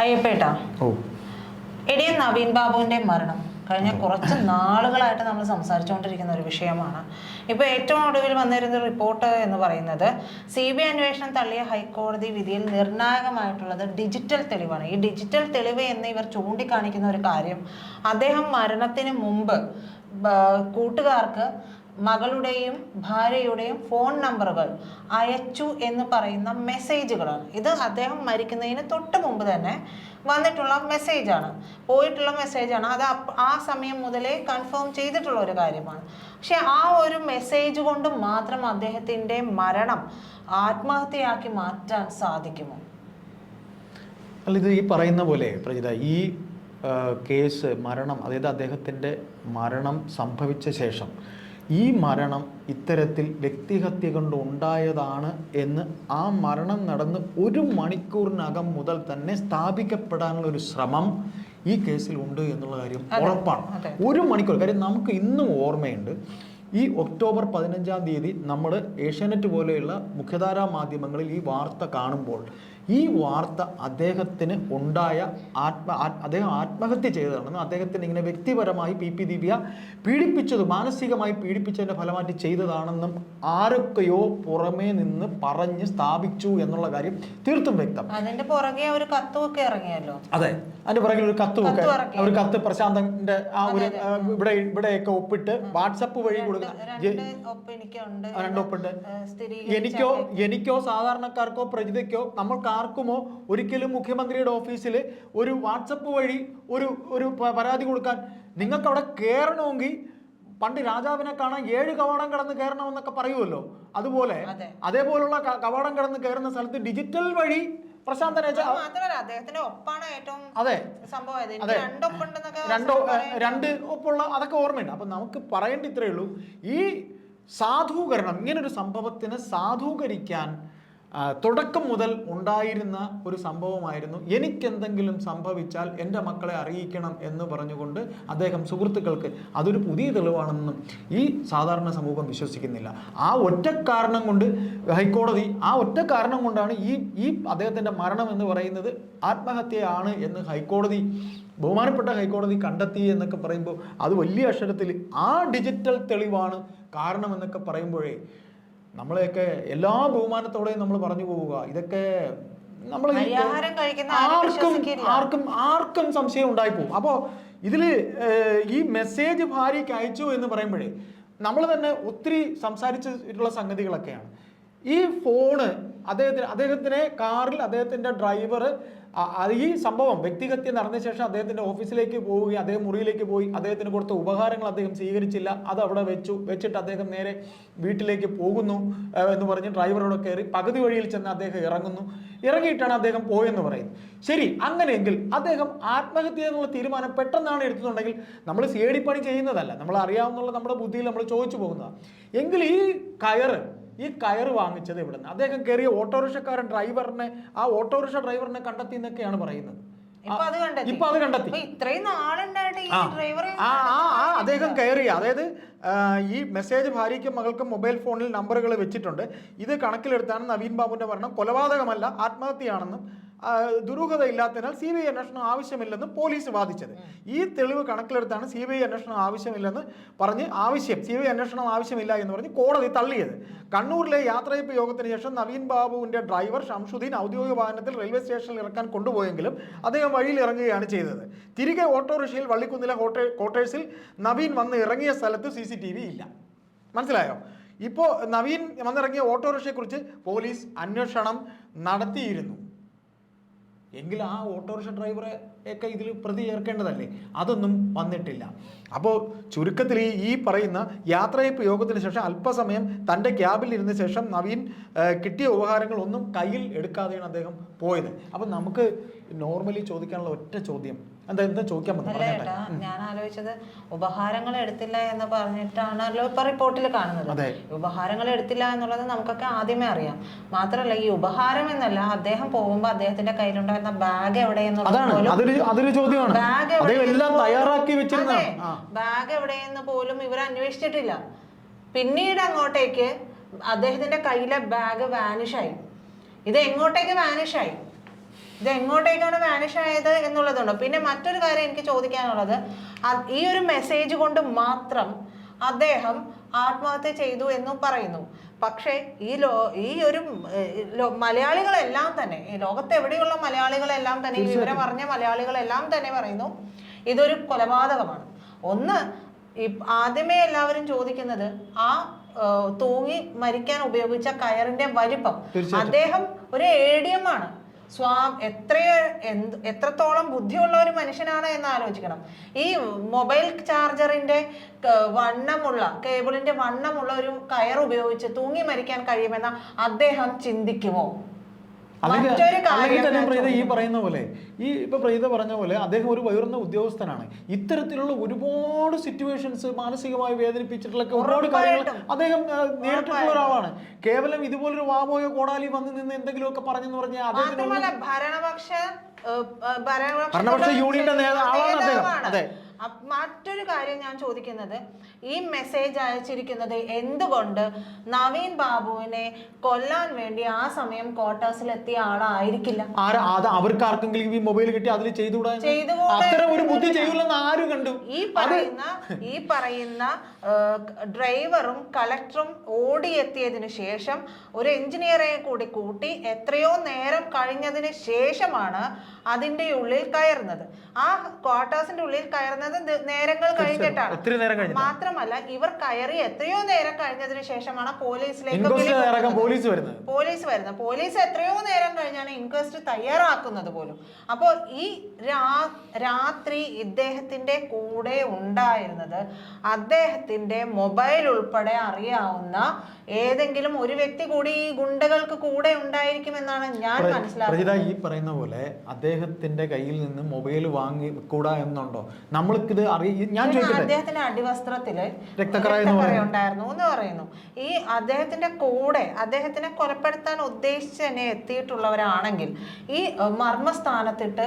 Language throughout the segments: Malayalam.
അയ്യപ്പേട്ടാ. ഇടിയൻ നവീൻ ബാബുവിന്റെ മരണം. കഴിഞ്ഞ കുറച്ച് നാളുകളായിട്ട് നമ്മൾ സംസാരിച്ചുകൊണ്ടിരിക്കുന്ന ഒരു വിഷയമാണ്. ഇപ്പോൾ ഏറ്റവും ഒടുവിൽ വന്നിരുന്ന റിപ്പോർട്ട് എന്ന് പറയുന്നത് സി ബി അന്വേഷണം തള്ളിയ ഹൈക്കോടതി വിധിയിൽ നിർണായകമായിട്ടുള്ളത് ഡിജിറ്റൽ തെളിവാണ്. ഈ ഡിജിറ്റൽ തെളിവ് എന്ന് ഇവർ ചൂണ്ടിക്കാണിക്കുന്ന ഒരു കാര്യം അദ്ദേഹം മരണത്തിന് മുമ്പ് കൂട്ടുകാർക്ക് മകളുടെയും ഭാര്യയുടെയും ഫോൺ നമ്പറുകൾ അയച്ചു എന്ന് പറയുന്ന മെസ്സേജുകളാണ് ഇത് അദ്ദേഹം മരിക്കുന്നതിന് തൊട്ട് മുമ്പ് തന്നെ വന്നിട്ടുള്ള മെസ്സേജാണ് പോയിട്ടുള്ള മെസ്സേജാണ് അത് ആ സമയം മുതലേ കൺഫേം ചെയ്തിട്ടുള്ള ഒരു കാര്യമാണ്. പക്ഷെ ആ ഒരു മെസ്സേജ് കൊണ്ട് മാത്രം അദ്ദേഹത്തിന്റെ മരണം ആത്മഹത്യയാക്കി മാറ്റാൻ സാധിക്കുമോ? അല്ല ഇത് ഈ പറയുന്ന പോലെ പ്രജിത ഈ കേസ് മരണം അതായത് അദ്ദേഹത്തിന്റെ മരണം സംഭവിച്ച ശേഷം ഈ മരണം ഇത്തരത്തിൽ വ്യക്തിഹത്യ കൊണ്ട് ഉണ്ടായതാണ് എന്ന് ആ മരണം നടന്ന് ഒരു മണിക്കൂറിനകം മുതൽ തന്നെ സ്ഥാപിക്കപ്പെടാനുള്ള ഒരു ശ്രമം ഈ കേസിൽ ഉണ്ട് എന്നുള്ള കാര്യം ഉറപ്പാണ്. ഒരു മണിക്കൂർ. കാര്യം നമുക്ക് ഇന്നും ഓർമ്മയുണ്ട്. ഈ ഒക്ടോബർ പതിനഞ്ചാം തീയതി നമ്മൾ ഏഷ്യാനെറ്റ് പോലെയുള്ള മുഖ്യധാരാ മാധ്യമങ്ങളിൽ ഈ വാർത്ത കാണുമ്പോൾ ഈ വാർത്ത അദ്ദേഹത്തിന് ഉണ്ടായ ആത്മ അദ്ദേഹം ആത്മഹത്യ ചെയ്തതാണെന്ന് അദ്ദേഹത്തിന് ഇങ്ങനെ വ്യക്തിപരമായി പി. പി. ദിവ്യ പീഡിപ്പിച്ചത് മാനസികമായി പീഡിപ്പിച്ചതിന്റെ ഫലമായിട്ട് ചെയ്തതാണെന്നും ആരൊക്കെയോ പുറമേ നിന്ന് പറഞ്ഞ് സ്ഥാപിച്ചു എന്നുള്ള കാര്യം തീർത്തും വ്യക്തം. അതിന്റെ പുറകെ ഒരു കത്തുമൊക്കെ ഇറങ്ങിയല്ലോ? അതെ. അതിന്റെ പുറകിൽ ഒരു കത്ത് ഒക്കെ ഒരു കത്ത് പ്രശാന്തന്റെ ആ ഒരു ഇവിടെ ഇവിടെയൊക്കെ ഒപ്പിട്ട് വാട്സപ്പ് വഴി കൊടുക്കുന്ന എനിക്കോ എനിക്കോ സാധാരണക്കാർക്കോ പ്രജിതയ്ക്കോ നമ്മൾക്ക് ആർക്കുമോ ഒരിക്കലും മുഖ്യമന്ത്രിയുടെ ഓഫീസിൽ ഒരു വാട്സപ്പ് വഴി ഒരു ഒരു പരാതി കൊടുക്കാൻ നിങ്ങൾക്ക് അവിടെ കയറണമെങ്കിൽ പണ്ട് രാജാവിനെ കാണാൻ ഏഴ് കവാടം കടന്ന് കയറണമെന്നൊക്കെ പറയുമല്ലോ അതുപോലെ അതെ. അതേപോലുള്ള കവാടം കടന്ന് കയറുന്ന സ്ഥലത്ത് ഡിജിറ്റൽ വഴി അദ്ദേഹത്തിന്റെ ഒപ്പാണ് ഏറ്റവും അതെ രണ്ടോ. രണ്ട് ഒപ്പുള്ള അതൊക്കെ ഓർമ്മയുണ്ട് അപ്പൊ നമുക്ക് പറയേണ്ട ഇത്രയേ ഉള്ളൂ ഈ സാധൂകരണം ഇങ്ങനൊരു സംഭവത്തിന് സാധൂകരിക്കാൻ തുടക്കം മുതൽ ഉണ്ടായിരുന്ന ഒരു സംഭവമായിരുന്നു. എനിക്കെന്തെങ്കിലും സംഭവിച്ചാൽ എന്റെ മക്കളെ അറിയിക്കണം എന്ന് പറഞ്ഞുകൊണ്ട് അദ്ദേഹം സുഹൃത്തുക്കൾക്ക് അതൊരു പുതിയ തെളിവാണെന്നും ഈ സാധാരണ സമൂഹം വിശ്വസിക്കുന്നില്ല. ആ ഒറ്റ കാരണം കൊണ്ട് ഹൈക്കോടതി ആ ഒറ്റ കാരണം കൊണ്ടാണ് ഈ ഈ അദ്ദേഹത്തിന്റെ മരണം എന്ന് പറയുന്നത് ആത്മഹത്യയാണ് എന്ന് ഹൈക്കോടതി ബഹുമാനപ്പെട്ട ഹൈക്കോടതി കണ്ടെത്തി എന്നൊക്കെ പറയുമ്പോൾ അത് വലിയ അക്ഷരത്തിൽ ആ ഡിജിറ്റൽ തെളിവാണ് കാരണമെന്നൊക്കെ പറയുമ്പോഴേ നമ്മളെയൊക്കെ എല്ലാ ബഹുമാനത്തോടെയും നമ്മൾ പറഞ്ഞു പോവുക. ഇതൊക്കെ നമ്മൾ ആർക്കും ആർക്കും ആർക്കും സംശയം ഉണ്ടായിപ്പോവും. അപ്പോൾ ഇതിൽ ഈ മെസ്സേജ് ഭാര്യയ്ക്ക് അയച്ചു എന്ന് പറയുമ്പോഴേ നമ്മൾ തന്നെ ഒത്തിരി സംസാരിച്ചിട്ടുള്ള സംഗതികളൊക്കെയാണ്. ഈ ഫോണ് അദ്ദേഹത്തിന് അദ്ദേഹത്തിനെ കാറിൽ അദ്ദേഹത്തിന്റെ ഡ്രൈവർ ഈ സംഭവം വ്യക്തിഗത നടന്ന ശേഷം അദ്ദേഹത്തിന്റെ ഓഫീസിലേക്ക് പോവുകയും അദ്ദേഹം മുറിയിലേക്ക് പോയി അദ്ദേഹത്തിന് കൊടുത്ത ഉപഹാരങ്ങൾ അദ്ദേഹം സ്വീകരിച്ചില്ല. അത് അവിടെ വെച്ചു. വെച്ചിട്ട് അദ്ദേഹം നേരെ വീട്ടിലേക്ക് പോകുന്നു എന്ന് പറഞ്ഞ് ഡ്രൈവറോട് കയറി പകുതി വഴിയിൽ ചെന്ന് അദ്ദേഹം ഇറങ്ങുന്നു. ഇറങ്ങിയിട്ടാണ് അദ്ദേഹം പോയെന്ന് പറയുന്നത്. ശരി അങ്ങനെയെങ്കിൽ അദ്ദേഹം ആത്മഹത്യ എന്നുള്ള തീരുമാനം പെട്ടെന്നാണ് എടുത്തുന്നുണ്ടെങ്കിൽ നമ്മൾ സേടിപ്പണി ചെയ്യുന്നതല്ല. നമ്മൾ അറിയാവുന്നുള്ള നമ്മുടെ ബുദ്ധിയിൽ നമ്മൾ ചോദിച്ചു പോകുന്നതാണ് എങ്കിൽ ഈ കയറ് ഈ കയറ് വാങ്ങിച്ചത് ഇവിടുന്ന്. അദ്ദേഹം കയറിയ ഓട്ടോറിക്ഷക്കാരൻ ഡ്രൈവറിനെ ആ ഓട്ടോറിക്ഷ ഡ്രൈവറിനെ കണ്ടെത്തി എന്നൊക്കെയാണ് പറയുന്നത്. ഇപ്പൊ അത് കണ്ടെത്തി. ഇത്രയും നാളുണ്ടായിട്ട് ആ. ആ അദ്ദേഹം കയറി അതായത് ഈ മെസ്സേജ് ഭാര്യയ്ക്കും മകൾക്കും മൊബൈൽ ഫോണിൽ നമ്പറുകൾ വെച്ചിട്ടുണ്ട്. ഇത് കണക്കിലെടുത്താണ് നവീൻ ബാബുന്റെ ഭരണം കൊലപാതകമല്ല ആത്മഹത്യയാണെന്നും ദുരൂഹത ഇല്ലാത്തതിനാൽ സി ബി ഐ അന്വേഷണം ആവശ്യമില്ലെന്ന് പോലീസ് വാദിച്ചത്. ഈ തെളിവ് കണക്കിലെടുത്താണ് സി ബി ഐ അന്വേഷണം ആവശ്യമില്ലെന്ന് പറഞ്ഞ് ആവശ്യം. സി ബി ഐ അന്വേഷണം ആവശ്യമില്ല എന്ന് പറഞ്ഞ് കോടതി തള്ളിയത്. കണ്ണൂരിലെ യാത്രയപ്പ് യോഗത്തിന് ശേഷം നവീൻ ബാബുവിന്റെ ഡ്രൈവർ ഷംഷുദ്ദീൻ ഔദ്യോഗിക വാഹനത്തിൽ റെയിൽവേ സ്റ്റേഷനിൽ ഇറക്കാൻ കൊണ്ടുപോയെങ്കിലും അദ്ദേഹം വഴിയിൽ ഇറങ്ങുകയാണ് ചെയ്തത്. തിരികെ ഓട്ടോറിക്ഷയിൽ വള്ളിക്കുന്നിലെ ഹോട്ടേ ക്വാർട്ടേഴ്സിൽ നവീൻ വന്ന് ഇറങ്ങിയ സ്ഥലത്ത് സി സി ടി വി ഇല്ല. മനസ്സിലായോ? ഇപ്പോൾ നവീൻ വന്നിറങ്ങിയ ഓട്ടോറിക്ഷയെക്കുറിച്ച് പോലീസ് അന്വേഷണം നടത്തിയിരുന്നു. എങ്കിൽ ആ ഓട്ടോറിക്ഷ ഡ്രൈവറെ ഒക്കെ ഇതിൽ പ്രതി ചേർക്കേണ്ടതല്ലേ അതൊന്നും വന്നിട്ടില്ല. അപ്പോൾ ചുരുക്കത്തിൽ ഈ പറയുന്ന യാത്രയപ്പ് യോഗത്തിന് ശേഷം അല്പസമയം തന്റെ ക്യാബിൽ ഇരുന്ന ശേഷം നവീൻ കിട്ടിയ ഉപഹാരങ്ങളൊന്നും കയ്യിൽ എടുക്കാതെയാണ് അദ്ദേഹം പോയത്. അപ്പം നമുക്ക് നോർമലി ചോദിക്കാനുള്ള ഒറ്റ ചോദ്യം. എന്താ എന്താ ചോദിക്കാൻ ഞാൻ ആലോചിച്ചത് ഉപഹാരങ്ങൾ എടുത്തില്ല എന്ന് പറഞ്ഞിട്ടാണല്ലോ ഇപ്പൊ റിപ്പോർട്ടിൽ കാണുന്നത്. ഉപഹാരങ്ങൾ എടുത്തില്ല എന്നുള്ളത് നമുക്കൊക്കെ ആദ്യമേ അറിയാം. മാത്രമല്ല ഈ ഉപഹാരം എന്നല്ല അദ്ദേഹം പോകുമ്പോ അദ്ദേഹത്തിന്റെ കയ്യിലുണ്ടായിരുന്ന ബാഗ് എവിടെയെന്ന് ചോദ്യമാണ്. ബാഗ് എല്ലാം തയ്യാറാക്കി ബാഗ് എവിടെയെന്ന് പോലും ഇവർ അന്വേഷിച്ചിട്ടില്ല. പിന്നീട് അങ്ങോട്ടേക്ക് അദ്ദേഹത്തിന്റെ കയ്യിലെ ബാഗ് വാനിഷായി ഇത് എങ്ങോട്ടേക്ക് വാനിഷായി ഇത് എങ്ങോട്ടേക്കാണ് വാനിഷ് ആയത് എന്നുള്ളതുണ്ട്. പിന്നെ മറ്റൊരു കാര്യം എനിക്ക് ചോദിക്കാനുള്ളത് ഈ ഒരു മെസ്സേജ് കൊണ്ട് മാത്രം അദ്ദേഹം ആത്മഹത്യ ചെയ്തു എന്നും പറയുന്നു. പക്ഷേ ഈ ലോ ഈ ഒരു മലയാളികളെല്ലാം തന്നെ ഈ ലോകത്ത് എവിടെയുള്ള മലയാളികളെല്ലാം തന്നെ ഈ വിവരം അറിഞ്ഞ മലയാളികളെല്ലാം തന്നെ പറയുന്നു ഇതൊരു കൊലപാതകമാണ്. ഒന്ന് ആദ്യമേ എല്ലാവരും ചോദിക്കുന്നത് ആ തൂങ്ങി മരിക്കാൻ ഉപയോഗിച്ച കയറിന്റെ വലിപ്പം. അദ്ദേഹം ഒരു ഏഡിയം ആണ്. സ്വാ എത്ര എന്ത് എത്രത്തോളം ബുദ്ധിയുള്ള ഒരു മനുഷ്യനാണ് എന്ന് ആലോചിക്കണം. ഈ മൊബൈൽ ചാർജറിന്റെ വണ്ണമുള്ള കേബിളിന്റെ വണ്ണമുള്ള ഒരു കയർ ഉപയോഗിച്ച് തൂങ്ങി മരിക്കാൻ കഴിയുമെന്ന് അദ്ദേഹം ചിന്തിക്കുമോ? അല്ലെങ്കിൽ തന്നെ പ്രീത ഈ. പറയുന്ന പോലെ ഈ ഇപ്പൊ പ്രീത പറഞ്ഞ പോലെ അദ്ദേഹം ഒരു ഉയർന്ന ഉദ്യോഗസ്ഥനാണ് ഇത്തരത്തിലുള്ള ഒരുപാട് സിറ്റുവേഷൻസ് മാനസികമായി വേദനിപ്പിച്ചിട്ടുള്ള ഒരുപാട് കാര്യങ്ങൾ അദ്ദേഹം നേരിട്ടുള്ള ഒരാളാണ് കേവലം ഇതുപോലൊരു വാമോയോ കോടാലി വന്ന് നിന്ന് എന്തെങ്കിലുമൊക്കെ പറഞ്ഞെന്ന് പറഞ്ഞാൽ അദ്ദേഹം ഭരണപക്ഷ ഭരണപക്ഷ യൂണിയന്റെ നേതാവാണ് അദ്ദേഹം. അതെ. മറ്റൊരു കാര്യം ഞാൻ ചോദിക്കുന്നത് ഈ മെസ്സേജ് അയച്ചിരിക്കുന്നത് എന്തുകൊണ്ട് നവീൻ ബാബുവിനെ കൊല്ലാൻ വേണ്ടി ആ സമയം ക്വാർട്ടേഴ്സിൽ എത്തിയ ആളായിരിക്കില്ല? അത് അവർക്ക് ആർക്കെങ്കിലും ഈ മൊബൈൽ കിട്ടി അതിൽ ചെയ്തുകൂടാ? അത്തരം ഒരു ബുദ്ധി ആരും കണ്ടു. ഈ പറയുന്ന ഈ പറയുന്ന ഡ്രൈവറും കളക്ടറും ഓടിയെത്തിയതിനു ശേഷം ഒരു എഞ്ചിനീയറെ കൂടി കൂട്ടി എത്രയോ നേരം കഴിഞ്ഞതിന് ശേഷമാണ് അതിന്റെ ഉള്ളിൽ കയറുന്നത്. ആ ക്വാർട്ടേഴ്സിന്റെ ഉള്ളിൽ കയറുന്നത് നേരങ്ങൾ കഴിഞ്ഞിട്ടാണ്. മാത്രം. മാത്രമല്ല ഇവർ കയറി എത്രയോ നേരം കഴിഞ്ഞതിന് ശേഷമാണ് പോലീസിലേക്ക്. പോലീസ് വരുന്നത്. പോലീസ് വരുന്നത്. പോലീസ് എത്രയോ നേരം കഴിഞ്ഞാണ് ഇൻക്വസ്റ്റ് തയ്യാറാക്കുന്നത് പോലും. അപ്പോൾ ഈ രാത്രി ഇദ്ദേഹത്തിന്റെ കൂടെ ഉണ്ടായിരുന്നത് അദ്ദേഹത്തിന്റെ മൊബൈൽ ഉൾപ്പെടെ അറിയാവുന്ന ഏതെങ്കിലും ഒരു വ്യക്തി കൂടി ഈ ഗുണ്ടകൾക്ക് കൂടെ ഉണ്ടായിരിക്കുമെന്നാണ് ഞാൻ മനസ്സിലാക്കുന്നത്. ഈ പറയുന്ന പോലെ അദ്ദേഹത്തിന്റെ കയ്യിൽ നിന്ന് മൊബൈൽ വാങ്ങി കൂടാ എന്നുണ്ടോ? നമ്മൾക്കിത് അറിയ ഞാൻ ചോദിക്കട്ടെ? അദ്ദേഹത്തിന്റെ അടിവസ്ത്രത്തിൽ രക്തക്കറ ഉണ്ടായിരുന്നു എന്ന് പറയുന്നു. ഈ അദ്ദേഹത്തിന്റെ കൂടെ അദ്ദേഹത്തിനെ കൊലപ്പെടുത്താൻ ഉദ്ദേശിച്ച് തന്നെ എത്തിയിട്ടുള്ളവരാണെങ്കിൽ ഈ മർമ്മസ്ഥാനത്തിട്ട്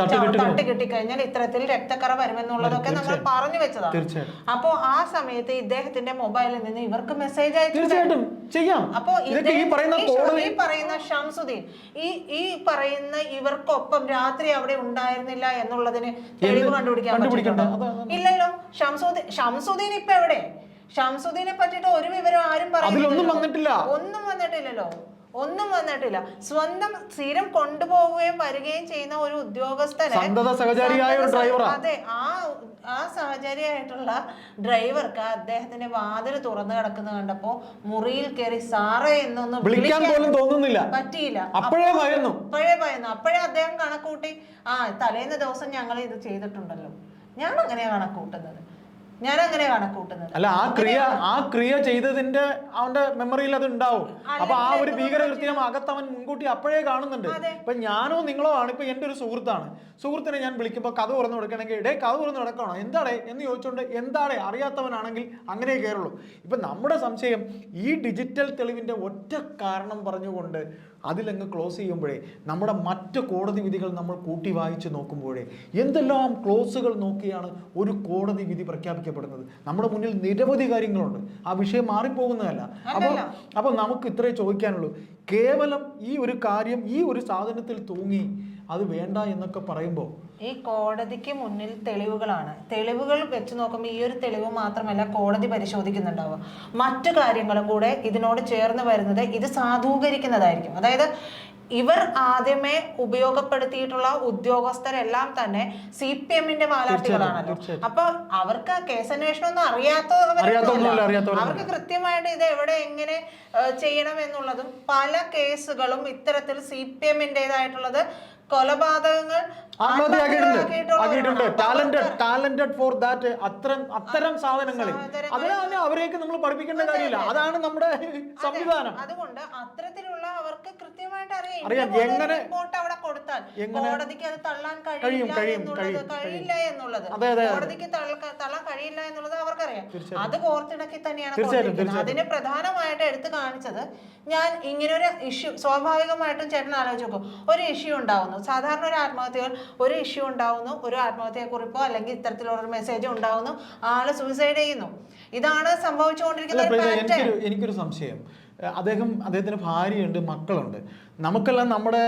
തട്ടി കിട്ടിക്കഴിഞ്ഞാൽ ഇത്തരത്തിൽ രക്തക്കറ വരുമെന്നുള്ളതൊക്കെ നമ്മൾ പറഞ്ഞു വെച്ചതാണ്. അപ്പോ ആ സമയത്ത് ഇദ്ദേഹത്തിന്റെ മൊബൈലിൽ നിന്ന് ഇവർക്ക് മെസ്സേജ് അയച്ചു ചെയ്യാം. അപ്പോ ഈ പറയുന്ന ഷംസുദ്ദീൻ ഈ ഈ പറയുന്ന ഇവർക്കൊപ്പം രാത്രി അവിടെ ഉണ്ടായിരുന്നില്ല എന്നുള്ളതിന് തെളിവ് കണ്ടുപിടിക്കാൻ. ഇല്ലല്ലോ. ഷംസുദ്ദീൻ ഷംസുദ്ദീൻ ഇപ്പൊ എവിടെ? ഷംസുദ്ദീനെ പറ്റിയിട്ട് ഒരു വിവരം ആരും അതിലൊന്നും. വന്നിട്ടില്ല. ഒന്നും വന്നിട്ടില്ലല്ലോ. ഒന്നും വന്നിട്ടില്ല. സ്വന്തം സ്ഥിരം കൊണ്ടുപോവുകയും വരികയും ചെയ്യുന്ന ഒരു ഉദ്യോഗസ്ഥനെ അതെ ആ ആ സഹചാരിയായിട്ടുള്ള ഡ്രൈവർക്ക് അദ്ദേഹത്തിന്റെ വാതിൽ തുറന്നു കിടക്കുന്നത് കണ്ടപ്പോ മുറിയിൽ കയറി സാറേ എന്നൊന്നും വിളിക്കാൻ പോലും തോന്നുന്നില്ല. പറ്റിയില്ല. അപ്പോഴേ ഭയന്നു. അപ്പോഴേ ഭയന്നു. അപ്പോഴേ അദ്ദേഹം കണക്കൂട്ടി ആ തലേന്ന് ദിവസം ഞങ്ങൾ ഇത് ചെയ്തിട്ടുണ്ടല്ലോ. ഞാൻ അങ്ങനെയാണ് കണക്കൂട്ടുന്നത്. ഞാൻ അങ്ങനെ കണക്കൂട്ടുന്നത്. അല്ല ആ ക്രിയ ആ ക്രിയ ചെയ്തതിന്റെ അവന്റെ മെമ്മറിയിൽ അത് ഉണ്ടാവും. അപ്പൊ ആ ഒരു ഭീകരകൃത്യം അകത്ത് അവൻ മുൻകൂട്ടി അപ്പോഴേ കാണുന്നുണ്ട്. ഇപ്പൊ ഞാനോ നിങ്ങളോ ആണ് ഇപ്പൊ എന്റെ ഒരു സുഹൃത്താണ്. സുഹൃത്തിനെ ഞാൻ വിളിക്കുമ്പോൾ കഥ തുറന്നു കൊടുക്കണമെങ്കിൽ ഇടേ കഥ തുറന്നു കിടക്കണോ? എന്താടേ? എന്ന് ചോദിച്ചുകൊണ്ട് എന്താടേ? അറിയാത്തവനാണെങ്കിൽ അങ്ങനെ കയറുള്ളൂ ഇപ്പൊ നമ്മുടെ സംശയം ഈ ഡിജിറ്റൽ തെളിവിന്റെ ഒറ്റ കാരണം പറഞ്ഞുകൊണ്ട് അതിലങ്ങ് ക്ലോസ് ചെയ്യുമ്പോഴേ നമ്മുടെ മറ്റ് കോടതി വിധികൾ നമ്മൾ കൂട്ടി വായിച്ച് നോക്കുമ്പോഴേ എന്തെല്ലാം ക്ലോസുകൾ നോക്കിയാണ് ഒരു കോടതി വിധി പ്രഖ്യാപിക്കപ്പെടുന്നത്. നമ്മുടെ മുന്നിൽ നിരവധി കാര്യങ്ങളുണ്ട്. ആ വിഷയം മാറിപ്പോകുന്നതല്ല. അപ്പോൾ. അപ്പോൾ നമുക്ക് ഇത്രേ ചോദിക്കാനുള്ളൂ. കേവലം ഈ ഒരു കാര്യം ഈ ഒരു സാധനത്തിൽ തൂങ്ങി അത് വേണ്ട എന്നൊക്കെ പറയുമ്പോൾ ഈ കോടതിക്ക് മുന്നിൽ തെളിവുകളാണ്. തെളിവുകൾ വെച്ച് നോക്കുമ്പോൾ ഈ ഒരു തെളിവ് മാത്രമല്ല കോടതി പരിശോധിക്കുന്നുണ്ടാവുക. മറ്റു കാര്യങ്ങളും കൂടെ ഇതിനോട് ചേർന്ന് വരുന്നത് ഇത് സാധൂകരിക്കുന്നതായിരിക്കും. അതായത് ഇവർ ആദ്യമേ ഉപയോഗപ്പെടുത്തിയിട്ടുള്ള ഉദ്യോഗസ്ഥരെല്ലാം തന്നെ സി പി എമ്മിന്റെ വാലാട്ടികളാണല്ലോ. അപ്പൊ അവർക്ക് കേസന്വേഷണം ഒന്നും അറിയാത്തവർ അവർക്ക് കൃത്യമായിട്ട് ഇത് എവിടെ എങ്ങനെ ചെയ്യണം എന്നുള്ളതും പല കേസുകളും ഇത്തരത്തിൽ സി പി എമ്മിന്റെതായിട്ടുള്ളത് കൊലപാതകങ്ങൾ. ടാലന്റഡ് ടാലന്റഡ് ഫോർ ദാറ്റ് അത്തരം അത്തരം സാധനങ്ങളിൽ. അതാണ് അവരേക്ക് അവരെയൊക്കെ നമ്മൾ പഠിപ്പിക്കേണ്ട കാര്യമില്ല. അതാണ് നമ്മുടെ സംവിധാനം. അതുകൊണ്ട് അത്തരത്തിലുള്ള അവർക്ക് കൃത്യമായിട്ട് അറിയാം. അറിയാം, എങ്ങനെ- കോടതിക്ക് അത് തള്ളാൻ കഴിയും, കഴിയില്ല എന്നുള്ളത് കഴിയും, കഴിയില്ല എന്നുള്ളത്. കോടതിക്ക് തള്ളാൻ കഴിയില്ല എന്നുള്ളത് അവർക്കറിയാം. അത് കോർത്തിണക്കി തന്നെയാണ് അതിനെ പ്രധാനമായിട്ട് എടുത്തു കാണിച്ചത് ഞാൻ ഇങ്ങനൊരു ഇഷ്യൂ സ്വാഭാവികമായിട്ടും ചേട്ടൻ ആലോചിച്ച് നോക്കും. ഒരു ഇഷ്യൂ ഉണ്ടാവുന്നു. സാധാരണ ഒരു ആത്മഹത്യകൾ ഒരു ഇഷ്യൂ ഉണ്ടാവുന്നു. ഒരു ആത്മഹത്യയെ കുറിപ്പോ അല്ലെങ്കിൽ ഇത്തരത്തിലുള്ള ഒരു മെസ്സേജ് ഉണ്ടാവുന്നു. ആൾ സൂയിസൈഡ് ചെയ്യുന്നു. ഇതാണ് സംഭവിച്ചുകൊണ്ടിരിക്കുന്ന എനിക്കൊരു സംശയം. അദ്ദേഹം അദ്ദേഹത്തിന് ഭാര്യയുണ്ട് മക്കളുണ്ട്. നമുക്കെല്ലാം നമ്മുടെ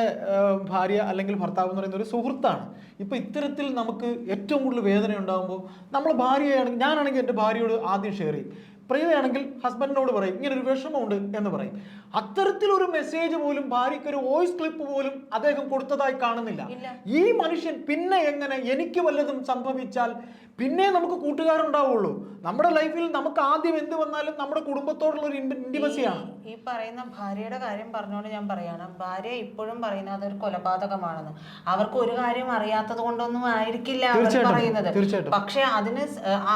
ഭാര്യ അല്ലെങ്കിൽ ഭർത്താവ് എന്ന് പറയുന്ന ഒരു സുഹൃത്താണ്. ഇപ്പോൾ ഇത്തരത്തിൽ നമുക്ക് ഏറ്റവും കൂടുതൽ വേദന ഉണ്ടാകുമ്പോൾ നമ്മൾ ഭാര്യയാണെങ്കിൽ ഞാനാണെങ്കിൽ എന്റെ ഭാര്യയോട് ആദ്യം ഷെയർ ചെയ്യും. പ്രിയതയാണെങ്കിൽ ഹസ്ബൻഡിനോട് പറയും ഇങ്ങനെ ഒരു വിഷമമുണ്ട് എന്ന് പറയും. അത്തരത്തിലൊരു മെസ്സേജ് പോലും ഭാര്യയ്ക്ക് ഒരു വോയിസ് ക്ലിപ്പ് പോലും അദ്ദേഹം കൊടുത്തതായി കാണുന്നില്ല. ഈ മനുഷ്യൻ പിന്നെ എങ്ങനെ എനിക്ക് വല്ലതും സംഭവിച്ചാൽ പിന്നെ നമുക്ക് കൂട്ടുകാരുണ്ടാവുള്ളൂ. നമ്മുടെ ലൈഫിൽ നമുക്ക് ആദ്യം എന്ത് വന്നാലും നമ്മുടെ കുടുംബത്തോടുള്ള ഒരു ഇന്റിമസിയാണ് ഈ പറയുന്ന ഭാര്യയുടെ കാര്യം പറഞ്ഞുകൊണ്ട് ഞാൻ പറയാണ്. ഭാര്യ ഇപ്പോഴും പറയുന്നത് അതൊരു കൊലപാതകമാണെന്ന്. അവർക്ക് ഒരു കാര്യം അറിയാത്തത് കൊണ്ടൊന്നും ആയിരിക്കില്ല അവർ പറയുന്നത്. പക്ഷെ അതിന്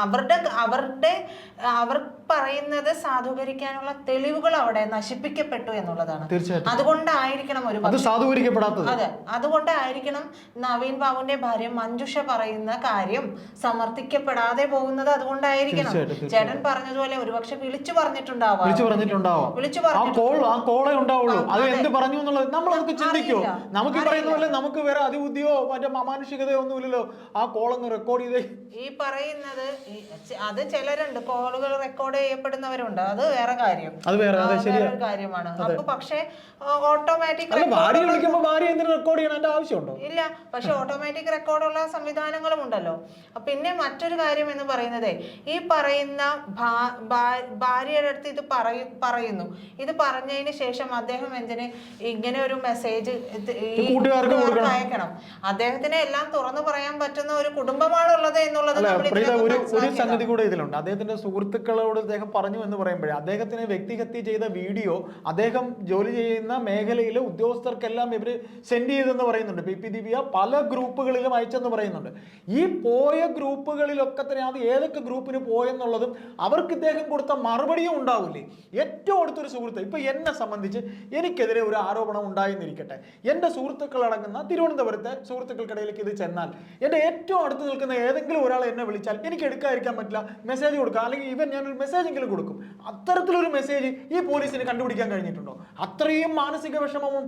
അവരുടെ അവരുടെ അവർ പറയുന്നത് സാധൂകരിക്കാനുള്ള തെളിവുകൾ അവിടെ നശിപ്പിക്കപ്പെട്ടു എന്നുള്ളതാണ്. അതുകൊണ്ടായിരിക്കണം ഒരു അത് അതെ. അതുകൊണ്ടായിരിക്കണം നവീൻ ബാബുവിന്റെ ഭാര്യ മഞ്ജുഷ പറയുന്ന കാര്യം സമർത്ഥിക്കപ്പെടാതെ പോകുന്നത്. അതുകൊണ്ടായിരിക്കണം. ചേട്ടൻ പറഞ്ഞതുപോലെ ഒരുപക്ഷെ വിളിച്ചു പറഞ്ഞിട്ടുണ്ടാവാം. വിളിച്ചു വിളിച്ചു ആ കോൾ ആ കോളേ ഉണ്ടാവുള്ളൂ. അത് എന്ത് പറഞ്ഞു എന്നുള്ളത് നമ്മൾ അതൊക്കെ ചിന്തിക്കോ. നമുക്ക് ഈ പറയുന്ന പോലെ നമുക്ക് വേറെ അതിബുദ്ധിയോ മറ്റേ അമാനുഷികതയോ ഒന്നുമില്ലല്ലോ. ആ അങ്ങ് റെക്കോർഡ് ചെയ്തേ ഈ പറയുന്നത് അത് ചിലരുണ്ട്. കോളുകൾ റെക്കോർഡ് ചെയ്യപ്പെടുന്നവരുണ്ട്. അത് വേറെ കാര്യം. അത് വേറെ കാര്യമാണ്. അപ്പൊ പക്ഷേ ഓട്ടോമാറ്റിക് ഭാര്യ വിളിക്കുമ്പോൾ ഭാര്യ എന്തിനു റെക്കോർഡ് ചെയ്യണം? ആവശ്യമുണ്ടോ? ഇല്ല. പക്ഷെ ഓട്ടോമാറ്റിക് റെക്കോർഡുള്ള സംവിധാനങ്ങളും ഉണ്ടല്ലോ. പിന്നെ മറ്റൊരു കാര്യം എന്ന് പറയുന്നത് ഈ പറയുന്ന ഭാര്യയുടെ അടുത്ത് ഇത് പറയുന്നു. ഇത് പറഞ്ഞതിന് ശേഷം അദ്ദേഹം എന്തിന് ഇങ്ങനെ ഒരു മെസ്സേജ്. അയക്കണം. അദ്ദേഹത്തിന് എല്ലാം തുറന്നു പറയാൻ പറ്റുന്ന ഒരു കുടുംബമാണ് ഉള്ളത് എന്നുള്ളത് ഒരു സംഗതി കൂടെ ഇതിലുണ്ട്. അദ്ദേഹത്തിന്റെ സുഹൃത്തുക്കളോട് അദ്ദേഹം പറഞ്ഞു എന്ന് പറയുമ്പോഴേ അദ്ദേഹത്തിന് വ്യക്തിഹത്യ ചെയ്ത വീഡിയോ അദ്ദേഹം ജോലി ചെയ്യുന്ന മേഖലയിലെ ഉദ്യോഗസ്ഥർക്കെല്ലാം ഇവർ സെൻഡ് ചെയ്തെന്ന് പറയുന്നുണ്ട്. പി പി ദിവ്യ പല ഗ്രൂപ്പുകളിലും അയച്ചെന്ന് പറയുന്നുണ്ട്. ഈ പോയ ഗ്രൂപ്പുകളിലൊക്കെ തന്നെ അത് ഏതൊക്കെ ഗ്രൂപ്പിന് പോയെന്നുള്ളതും അവർക്ക് ഇദ്ദേഹം കൊടുത്ത മറുപടിയും ഉണ്ടാവില്ലേ? ഏറ്റവും അടുത്തൊരു സുഹൃത്ത് ഇപ്പൊ എന്നെ സംബന്ധിച്ച് എനിക്കെതിരെ ഒരു ആരോപണം ഉണ്ടായെന്നിരിക്കട്ടെ. എന്റെ സുഹൃത്തുക്കൾ അടങ്ങുന്ന തിരുവനന്തപുരത്തെ സുഹൃത്തുക്കൾക്കിടയിലേക്ക് ഇത് ചെന്നാൽ എന്റെ ഏറ്റവും അടുത്ത് നിൽക്കുന്ന ഏതെങ്കിലും ഒരാൾ എന്നെ വിളിച്ചാൽ എനിക്ക് എടുക്കാതിരിക്കാൻ പറ്റില്ല മെസ്സേജ് കൊടുക്കുക അല്ലെങ്കിൽ ഇവൻ ഞാനൊരു മെസ്സേജെങ്കിലും കൊടുക്കും. അത്തരത്തിലൊരു മെസ്സേജ് ഈ പോലീസിന് കണ്ടുപിടിക്കാൻ കഴിഞ്ഞിട്ടുണ്ടോ? അത്രയും മാനസിക വിഷമവും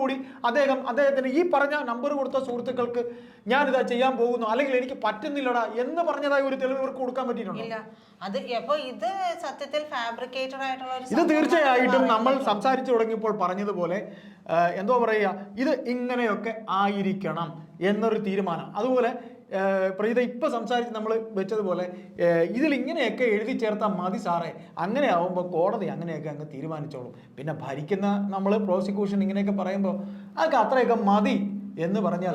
കൂടി അദ്ദേഹം അദ്ദേഹത്തിന് ഈ പറഞ്ഞ നമ്പർ കൊടുത്ത സുഹൃത്തുക്കൾക്ക് ഞാനിതാ ചെയ്യാൻ പോകുന്നു അല്ലെങ്കിൽ എനിക്ക് പറ്റുന്നില്ലടാ എന്ന് പറഞ്ഞതായി ഒരു തെളിവ് ഇവർക്ക് കൊടുക്കാൻ പറ്റിയിട്ടുണ്ടോ? അത് ഇത് സത്യത്തിൽ ഫാബ്രിക്കേറ്റഡ് ആയിട്ടുള്ള ഒരു ഇത് സംഭവമാണെന്ന് തീർച്ചയായിട്ടും നമ്മൾ സംസാരിച്ചു തുടങ്ങിയപ്പോൾ പറഞ്ഞതുപോലെ എന്തോ പറയുക ഇത് ഇങ്ങനെയൊക്കെ ആയിരിക്കണം എന്നൊരു തീരുമാനം. അതുപോലെ പ്രീത ഇപ്പൊ സംസാരിച്ച് നമ്മൾ വെച്ചതുപോലെ ഇതിൽ ഇങ്ങനെയൊക്കെ എഴുതി ചേർത്താൽ മതി സാറേ. അങ്ങനെ ആവുമ്പോൾ കോടതി അങ്ങനെയൊക്കെ അങ്ങ് തീരുമാനിച്ചോളും. പിന്നെ ഭരിക്കുന്ന നമ്മൾ പ്രോസിക്യൂഷൻ ഇങ്ങനെയൊക്കെ പറയുമ്പോൾ അതൊക്കെ അത്രയൊക്കെ മതി എന്ന് പറഞ്ഞാൽ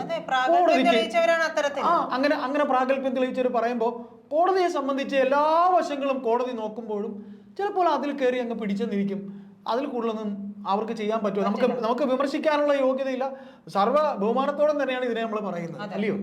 അങ്ങനെ അങ്ങനെ പ്രാഗൽഭ്യം തെളിയിച്ചവർ പറയുമ്പോൾ കോടതിയെ സംബന്ധിച്ച് എല്ലാ വശങ്ങളും കോടതി നോക്കുമ്പോഴും ചിലപ്പോൾ അതിൽ കയറി അങ്ങ് പിടിച്ചെന്നിരിക്കും. അതിൽ കൂടുതലൊന്നും അവർക്ക് ചെയ്യാൻ പറ്റുമോ? നമുക്ക് നമുക്ക് വിമർശിക്കാനുള്ള യോഗ്യതയില്ല. സർവ ബഹുമാനത്തോടെ തന്നെയാണ് ഇതിനെ നമ്മൾ പറയുന്നത് അല്ലയോ?